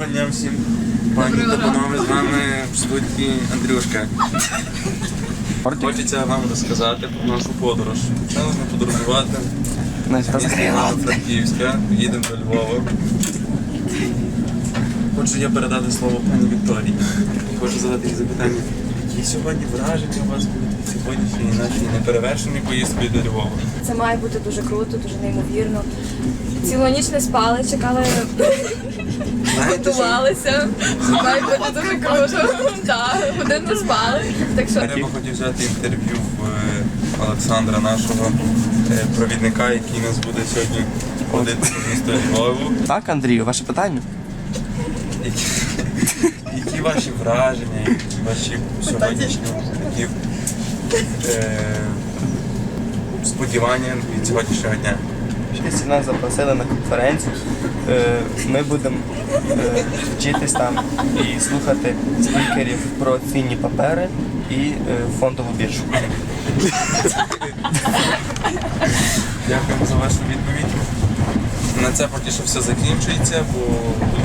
Доброго дня всім. Пані та панове, з вами в студії Андрюшка. Хочеться вам розказати про нашу подорож. Почали ми подорожувати. Їздимо до Франківська, їдемо до Львова. Хочу я передати слово пані Вікторії. Хочу задати їй запитання. Які сьогодні враження у вас будуть від сьогоднішньої нашої неперевершеної поїздки до Львова? Це має бути дуже круто, дуже неймовірно. Цілу ніч не спали, чекали? Готувалися. Це має бути дуже круто. Так, годину спали. Так що Я би хотів взяти інтерв'ю в е, Олександра, нашого е, провідника, який нас буде сьогодні водити по місту Львову. Так, Андрію, ваше питання? Які, які ваші враження, які ваші сьогоднішні такі е, сподівання від сьогоднішнього дня? Щось нас запросили на конференцію. Е, Ми будемо е, вчитись там і слухати спікерів про цінні папери і е, фондову біржу. Дякуємо за вашу відповідь. На це поки що все закінчується, бо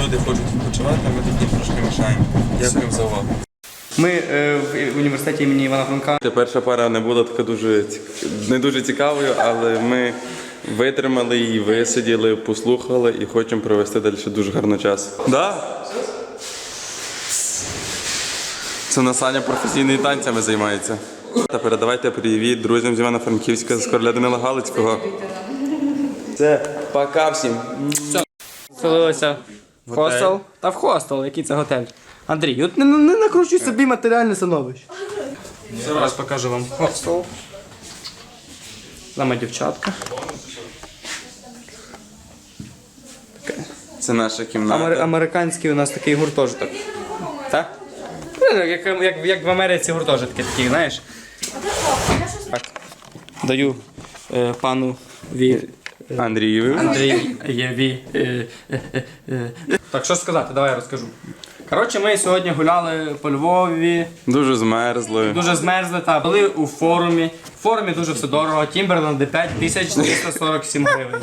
люди хочуть відпочивати, а ми тут їм трошки мішаємо. Дякуємо за увагу. Ми е, в університеті імені Івана Франка. Перша пара не була така дуже не дуже цікавою, але ми витримали її, висиділи, послухали і хочемо провести далі дуже гарно час. Да? Це на Саня професійними танцями займається. Та передавайте привіт друзям з Івано-Франківська з короля Данила Галицького. Це пока всім. Селилися в хостел та в хостел, який це готель. Андрій, от не, не накручуй собі матеріальне становище. Зараз покажу вам хостел. Саме дівчатка. Це наша Амер- американський у нас такий гуртожиток. Так? Ну, Як, як, як в Америці гуртожитки такі, знаєш. Так. Даю е, пану Ві. Андрієві. Андрієві. е, е, е, е. Так, що сказати, давай я розкажу. Коротше, ми сьогодні гуляли по Львові, Дуже змерзли. дуже змерзли та були у форумі. В форумі дуже все дорого. Тімберленд 5347 гривень.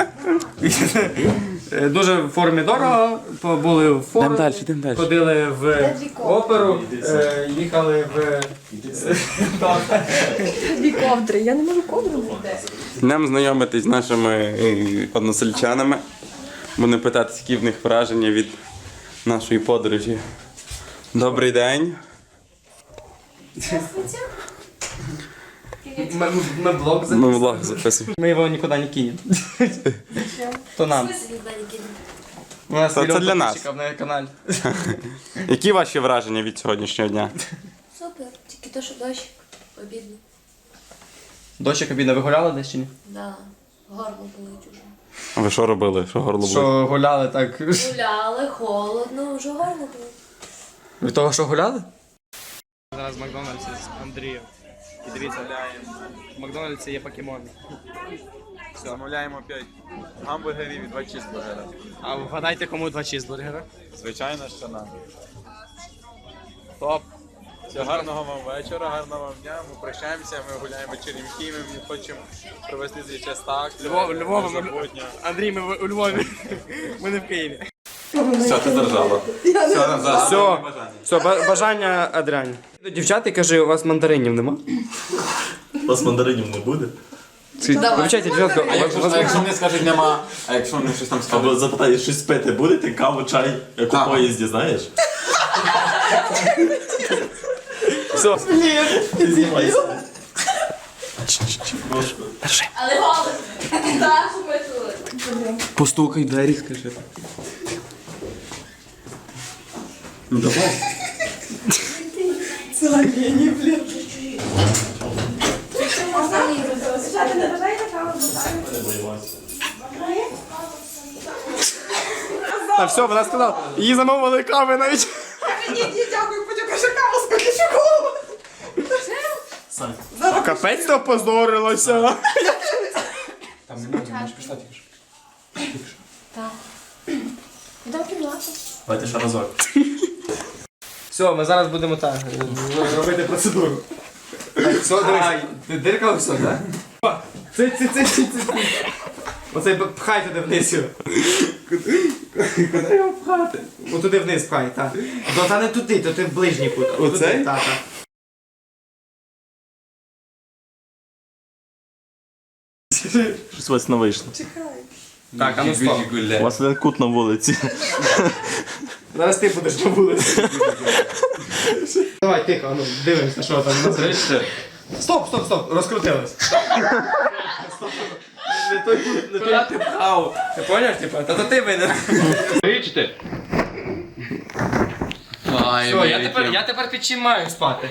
Е, Дуже в форумі дорого, побули в форумі, Йдем далі, далі. ходили в оперу, е, їхали в. дві ковдри. Я не можу ковдру. Нам знайомитись з нашими е, односельчанами. Будемо питати, які в них враження від нашої подорожі. Добрий день. Ми, ми блог Ми записуємо. Ми його нікуди не кинемо. То нам. У нас Це- мільйон для нас. підписчиків на каналі. Які ваші враження від сьогоднішнього дня? Супер, тільки то, що дощ обідно. Дощик обіда ви гуляли десь чи ні? Да, горло болить уже. А ви що робили? Що горло було? Що гуляли так. Гуляли, холодно, вже горло болить. Від того, що гуляли? Зараз в Макдональдсі з Андрієм. І дивіться, в Макдональдсі є покемони. Замовляємо 5 гамбургерів і 2 чізбургера. А вгадайте, кому два чізбургера? Звичайно, що нам. Топ. Всього гарного вам вечора, гарного вам дня. Ми прощаємося, ми гуляємо черемхи, ми хочемо провести цей час так. Львов, ми... незабутньо. Андрій, ми в- у Львові. Ми не в Києві. Все, ти держала. Все, назад. Все, все, бажання Адріані. До дівчат і кажи, у вас мандаринів нема? У вас мандаринів не буде? Вивчайте, дівчатка, А якщо, а якщо вони скажуть нема, а якщо вони щось там скажуть? Або запитай, щось пити будете? Каву, чай, як Так. у поїзді, знаєш? все. Знімайся. Але голос! Так, щоб ми чули. Постукай двері, скажи. Ну давай. А все, вона сказала, її замовили кави навіть. Капець то позорилося. Йдемо в кімнату. Давайте ще разок. Все, ми зараз будемо так робити процедуру. Все, дивись. Ти дирка все, так? Це, це, це, це, це. Оце пхай туди вниз його. Куди його пхати? Отуди вниз пхай, так. Ну, та не туди, то ти в ближній кут. Оцей? туди, та, та. Щось у вас не вийшло. Так, а ну стоп. У вас один кут на вулиці. Зараз ти будеш на вулиці. Давай, тихо, а ну дивимося, що там. Стоп, стоп, стоп, розкрутилось. Не той не той. Ти пхав? Ти поняв, типа? Та то ти винен. Річте. Все, я тепер, я тепер під чим маю спати.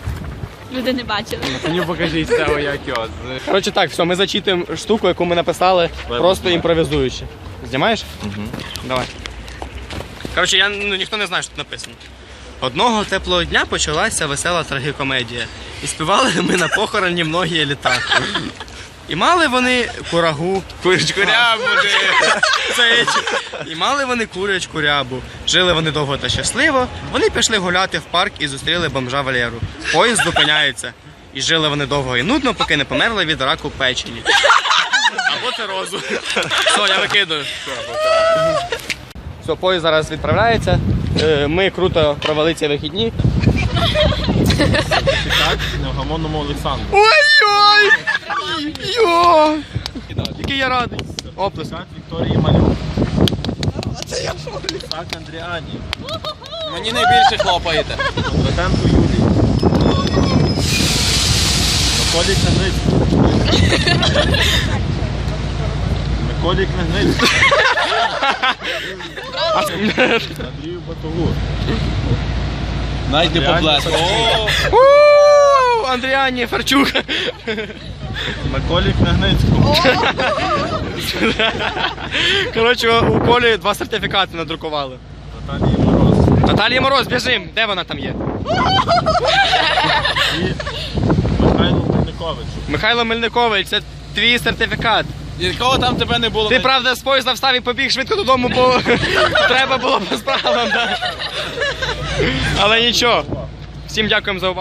Люди не бачили. Мені покажіть це як його. Коротше так, все, ми зачитуємо штуку, яку ми написали, просто імпровізуючи. Знімаєш? Угу. Давай. Коротше, я, ну, ніхто не знає, що тут написано. Одного теплого дня почалася весела трагікомедія. І співали ми на похороні многі літа. І мали вони курагу, курячку рябу, це, і мали вони курячку рябу. Жили вони довго та щасливо. Вони пішли гуляти в парк і зустріли бомжа Валеру. Поїзд зупиняється. І жили вони довго і нудно, поки не померли від раку печені. Або цирозу. Все, я викидаю. Все, поїзд зараз відправляється. Е, Ми круто провели ці вихідні. Так, невгамонному Олександру. Ой-ой! Йо! Який я радий. Оплеск. Так, Вікторії Малюк. Так, Андріані. Мені найбільше хлопаєте. Кондратенко Юлії. Миколі Княгницький. Миколі Княгницький. Андрію Батогу. Найди поблеск. У, Андріані Фарчук. Миколі Княгницькому. Коротше, у Колі два сертифікати надрукували. Наталії Мороз. Наталія Мороз, біжим. Де вона там є? Михайло Мельникович. Михайло Мельникович, це твій сертифікат. Нікого там тебе не було. Ти правда з поїзда встав і побіг швидко додому, бо треба було по справам. да. Але нічого. Всім дякуємо за увагу.